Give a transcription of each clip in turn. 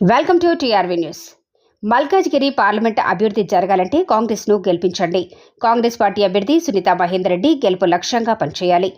Welcome to TRV news. Malkajgiri parliament అభివృద్ధి జరగాలంటే కాంగ్రెస్ను గెలిపించండి. కాంగ్రెస్ పార్టీ అభ్యర్థి సునీత మహేందర్ రెడ్డి గెలుపు లక్ష్యంగా పనిచేయాలి.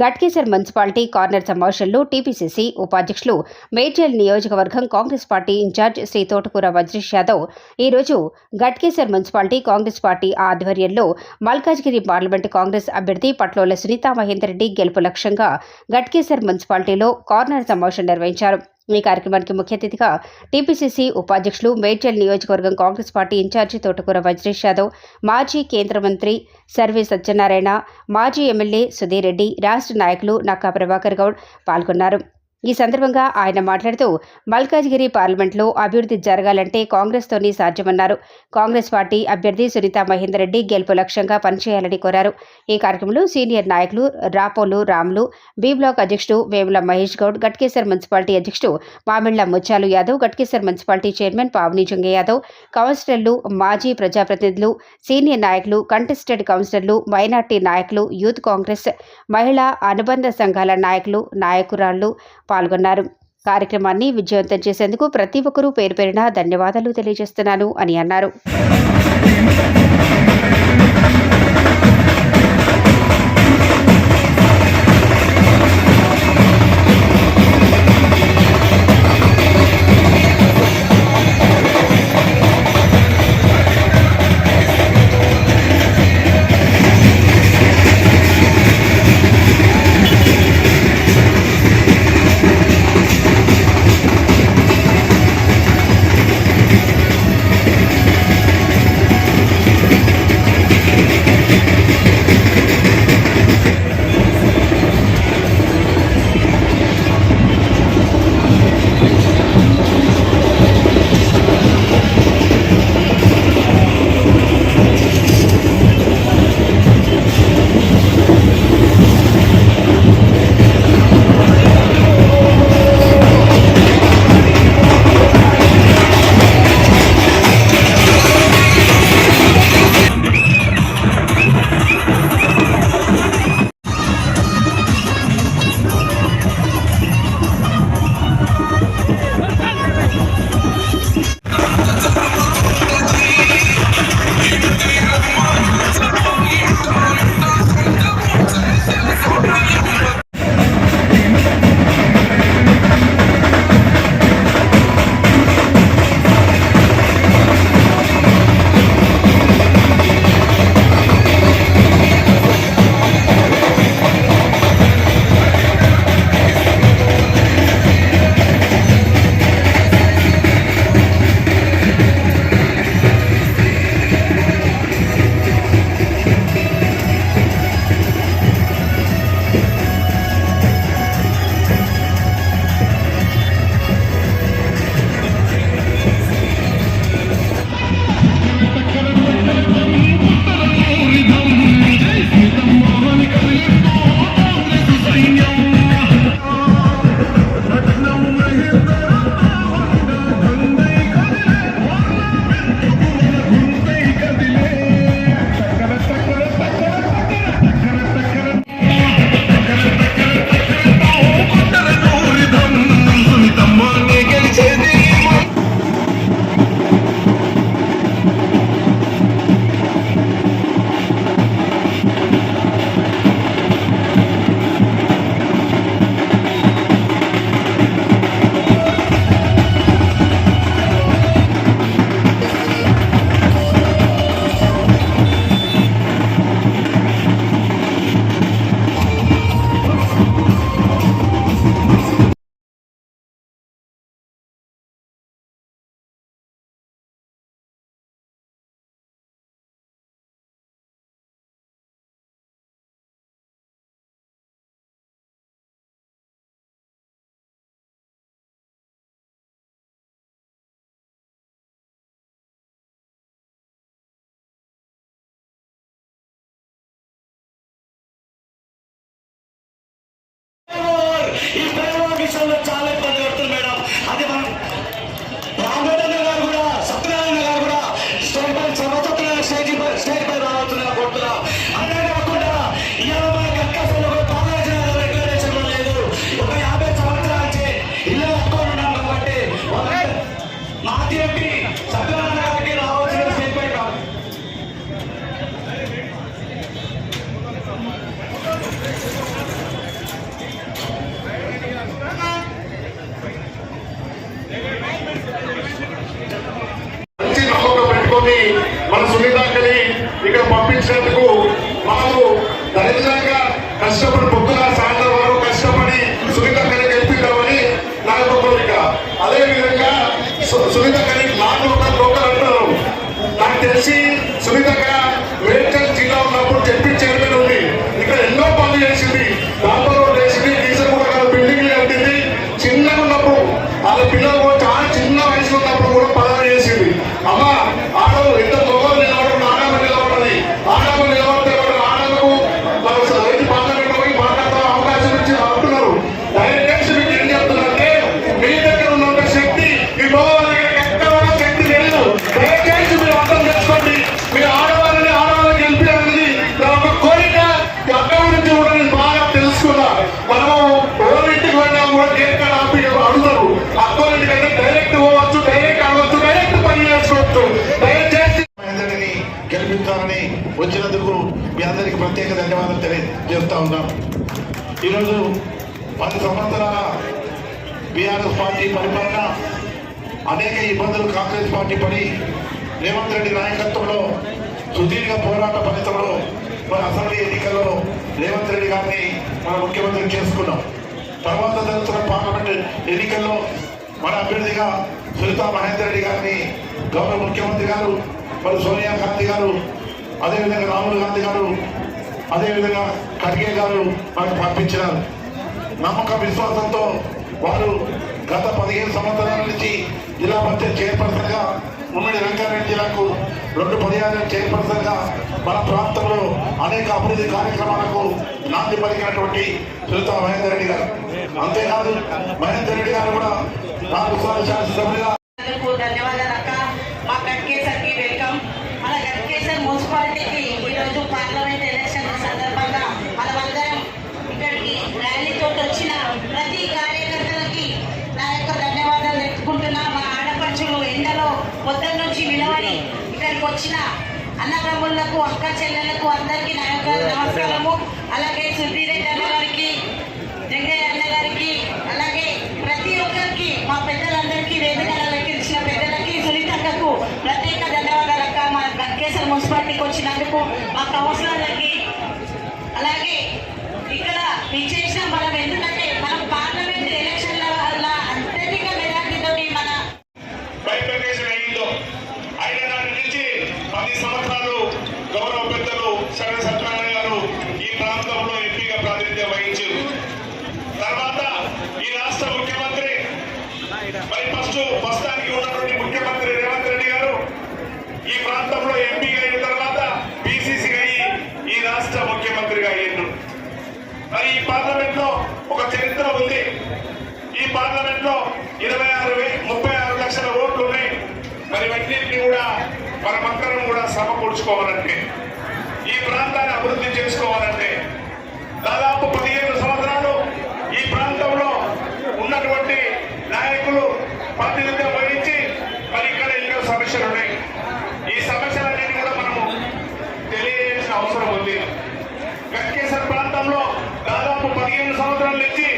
గట్కేసర్ మున్సిపాలిటీ కార్నర్ సమావేశంలో టీపీసీసీ ఉపాధ్యక్షులు మేడ్చల్ నియోజకవర్గం కాంగ్రెస్ పార్టీ ఇన్ఛార్జ్ శ్రీ తోటకూర వజ్రేష్ యాదవ్ ఈరోజు గట్కేసర్ మున్సిపాలిటీ కాంగ్రెస్ పార్టీ ఆధ్వర్యంలో మల్కాజ్గిరి పార్లమెంటు కాంగ్రెస్ అభ్యర్థి పట్లోల సునీత మహేందర్ రెడ్డి గెలుపు లక్ష్యంగా గట్కేసర్ మున్సిపాలిటీలో కార్నర్ సమావేశం నిర్వహించారు. ఈ కార్యక్రమానికి ముఖ్య అతిథిగా టీపీసీసీ ఉపాధ్యక్షులు మేడ్చల్ నియోజకవర్గం కాంగ్రెస్ పార్టీ ఇన్ఛార్జి తోటకూర వజ్రేష్ యాదవ్ మాజీ కేంద్ర మంత్రి సర్వే సత్యనారాయణ మాజీ ఎమ్మెల్యే సుధీర్ రెడ్డి రాష్ట్ర నాయకులు నక్కా ప్రభాకర్ గౌడ్ పాల్గొన్నారు. ఈ సందర్భంగా ఆయన మాట్లాడుతూ మల్కాజ్గిరి పార్లమెంట్లో అభివృద్ధి జరగాలంటే కాంగ్రెస్తోనే సాధ్యమన్నారు. కాంగ్రెస్ పార్టీ అభ్యర్థి సునీత మహేందర్ రెడ్డి గెలుపు లక్ష్యంగా పనిచేయాలని కోరారు. ఈ కార్యక్రమంలో సీనియర్ నాయకులు రాపోలు రాములు బి బ్లాక్ అధ్యక్షుడు వేముల మహేష్ గౌడ్ గట్కేసర్ మున్సిపాలిటీ అధ్యక్షుడు మామిళ్ళ ముత్యాలు యాదవ్ గట్కేసర్ మున్సిపాలిటీ చైర్మన్ పావని జంగే యాదవ్ కౌన్సిలర్లు మాజీ ప్రజాప్రతినిధులు సీనియర్ నాయకులు కంటెస్టెడ్ కౌన్సిలర్లు మైనార్టీ నాయకులు యూత్ కాంగ్రెస్ మహిళా అనుబంధ సంఘాల నాయకులు నాయకురాళ్ళు పాల్గొన్నారు. కార్యక్రమాన్ని విజయవంతం చేసేందుకు ప్రతి ఒక్కరూ పేరు పేరున ధన్యవాదాలు తెలియజేస్తున్నాను అని అన్నారు. ఈ ప్రేమ విషయంలో చాలా ఇబ్బంది పడుతుంది మేడం. అది మనం సు- సునీతాకని నాకు ఒక లోకల్ అంటారు నాకు తెలిసి సునీతక్క ధన్యవాదాలు తెలియజేస్తా ఉన్నాం. ఈరోజు పది సంవత్సరాల బీఆర్ఎస్ పార్టీ పరిపాలన అనేక ఇబ్బందులు కాంగ్రెస్ పార్టీ పడి రేవంత్ రెడ్డి నాయకత్వంలో సుదీర్ఘ పోరాట ఫలితంలో మన అసెంబ్లీ ఎన్నికల్లో రేవంత్ రెడ్డి గారిని మన ముఖ్యమంత్రి చేసుకున్నాం. తర్వాత జరుగుతున్న పార్లమెంట్ ఎన్నికల్లో మన అభ్యర్థిగా సునీతా మహేందర్ రెడ్డి గారిని గౌరవ ముఖ్యమంత్రి గారు మరి సోనియా గాంధీ గారు అదేవిధంగా రాహుల్ గాంధీ గారు అదేవిధంగా ఖడ్గే గారు మనకు పంపించినారు. నమ్మకం విశ్వాసంతో వారు గత పదిహేను సంవత్సరాల నుంచి జిల్లా పంచాయత్ చైర్పర్సన్గా ఉమ్మడి రంగారెడ్డి జిల్లాకు రెండు పదిహేను చైర్పర్సన్గా మన ప్రాంతంలో అనేక అభివృద్ధి కార్యక్రమాలకు నాంది పలికినటువంటి సునీత మహేందర్ రెడ్డి గారు. అంతేకాదు మహేందర్ రెడ్డి గారు కూడా నాలుగు సార్లు శాసనసభ్యులుగా అందరికీ ధన్యవాదాలు అక్క మా గట్కేసర్కి వెల్కమ్ మన గట్కేసర్ మున్సిపాలిటీకి ఈరోజు పార్లమెంట్ ఎలక్షన్ సందర్భంగా మనమందరం ఇక్కడికి ర్యాలీతో వచ్చిన ప్రతి కార్యకర్తలకి నా యొక్క ధన్యవాదాలు చెప్పుకుంటున్నా మా ఆడపడుచులు ఎండలో పొద్దున్న నుంచి నిలబడి ఇక్కడికి వచ్చిన అన్నదమ్ములకు అక్క చెల్లెలకు అందరికీ నా యొక్క నమస్కారము. అలాగే సుధీరెడ్డి అన్న గారికి జంగయ్య అన్న గారికి అలాగే ప్రతి ఒక్కరికి మా పెద్దలందరికీ వేదికల లెక్కించిన పెద్దలకి సునీతక్కకు ప్రత్యేక ధన్యవాదాలు అక్క. మా గట్కేశ్వర మున్సిపాలిటీకి వచ్చినందుకు మా కౌన్సిలర్లకి అలాగే ఇక్కడ విచ్చేసిన మనం ఎందుకంటే ప్రస్తుతానికి ఉన్నటువంటి ముఖ్యమంత్రి రేవంత్ రెడ్డి గారు ఈ ప్రాంతంలో ఎంపీగా అయిన తర్వాత బీసీసీగా అయ్యి ఈ రాష్ట్ర ముఖ్యమంత్రిగా అయ్యిండు. మరి ఈ పార్లమెంట్లో ఒక చరిత్ర ఉంది. ఈ పార్లమెంట్లో ఇరవై ఆరు ముప్పై ఆరు లక్షల ఓట్లు ఉన్నాయి. మరి వీటిని కూడా మనమందరం కూడా సమకూర్చుకోవాలంటే ఈ ప్రాంతాన్ని అభివృద్ధి చేసుకోవాలంటే దాదాపు పదిహేను సంవత్సరాలు ఈ ప్రాంతంలో ఉన్నటువంటి నాయకులు ప్రాతినిధ్యం వహించి మరి ఇక్కడ ఎన్నో సమస్యలు ఉన్నాయి ఈ సమస్యలన్నిటి కూడా మనము తెలియజేసిన అవసరం ఉంది గట్కేశ్వర ప్రాంతంలో దాదాపు పదిహేను సంవత్సరాల నుంచి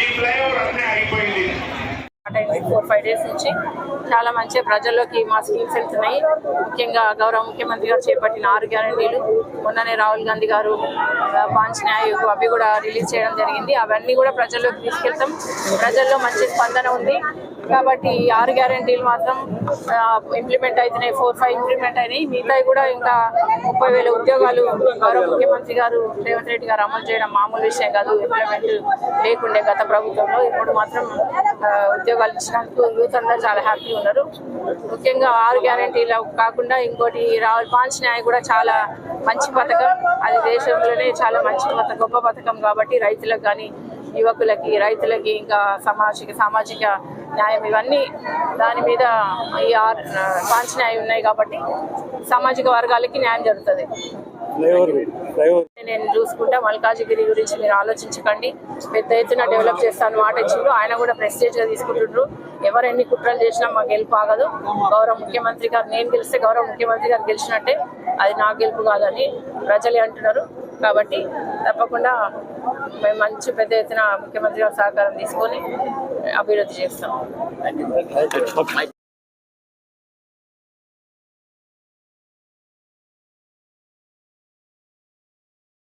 ఈ ఫ్లైఓవర్ అన్నీ అయిపోయింది ఫోర్ ఫైవ్ డేస్ నుంచి చాలా మంచి ప్రజల్లోకి మా స్కీమ్స్ వెళ్తున్నాయి. ముఖ్యంగా గౌరవ ముఖ్యమంత్రి గారు చేపట్టిన ఆరు గ్యారంటీలు. మొన్ననే రాహుల్ గాంధీ గారు పాంచ్ న్యాయ అవి కూడా రిలీజ్ చేయడం జరిగింది. అవన్నీ కూడా ప్రజల్లోకి తీసుకెళ్తాం. ప్రజల్లో మంచి స్పందన ఉంది. కాబట్టి ఈ ఆరు గ్యారంటీలు మాత్రం ఇంప్లిమెంట్ అవుతున్నాయి ఫోర్ ఫైవ్ ఇంప్లిమెంట్ అయినాయి. మిగతాయి కూడా ఇంకా ముప్పై వేల ఉద్యోగాలు గౌరవ ముఖ్యమంత్రి గారు రేవంత్ రెడ్డి గారు అమలు చేయడం మామూలు విషయం కాదు. ఇంప్లిమెంట్ లేకుండే గత ప్రభుత్వంలో. ఇప్పుడు మాత్రం ఉద్యోగాలు ఇచ్చినందుకు యూత్ అందరూ చాలా హ్యాపీ ఉన్నారు. ముఖ్యంగా ఆరు గ్యారంటీలు కాకుండా ఇంకోటి రాహుల్ పాంచ్ న్యాయ కూడా చాలా మంచి పథకం. అది దేశంలోనే చాలా మంచి పథకం గొప్ప పథకం కాబట్టి రైతులకు కానీ యువకులకి రైతులకి ఇంకా సామాజిక సామాజిక న్యాయం ఇవన్నీ దాని మీద ఈ ఆర్ పాంచ్ న్యాయం ఉన్నాయి కాబట్టి సామాజిక వర్గాలకి న్యాయం జరుగుతుంది. నేను చూసుకుంటా మల్కాజిగిరి గురించి మీరు ఆలోచించకండి. పెద్ద ఎత్తున డెవలప్ చేస్తాను మాట ఇచ్చిండ్రు. ఆయన కూడా ప్రెస్టేజ్గా తీసుకుంటుండ్రు. ఎవరు ఎన్ని కుట్రలు చేసినా మాకు గెలుపు ఆగదు. గౌరవ ముఖ్యమంత్రి గారు నేను గెలిస్తే గౌరవ ముఖ్యమంత్రి గారు గెలిచినట్టే అది నా గెలుపు కాదని ప్రజలే అంటున్నారు. కాబట్టి తప్పకుండా మేము మంచి పెద్ద ఎత్తున ముఖ్యమంత్రి గారి సహకారం తీసుకొని అభివృద్ధి చేస్తాం.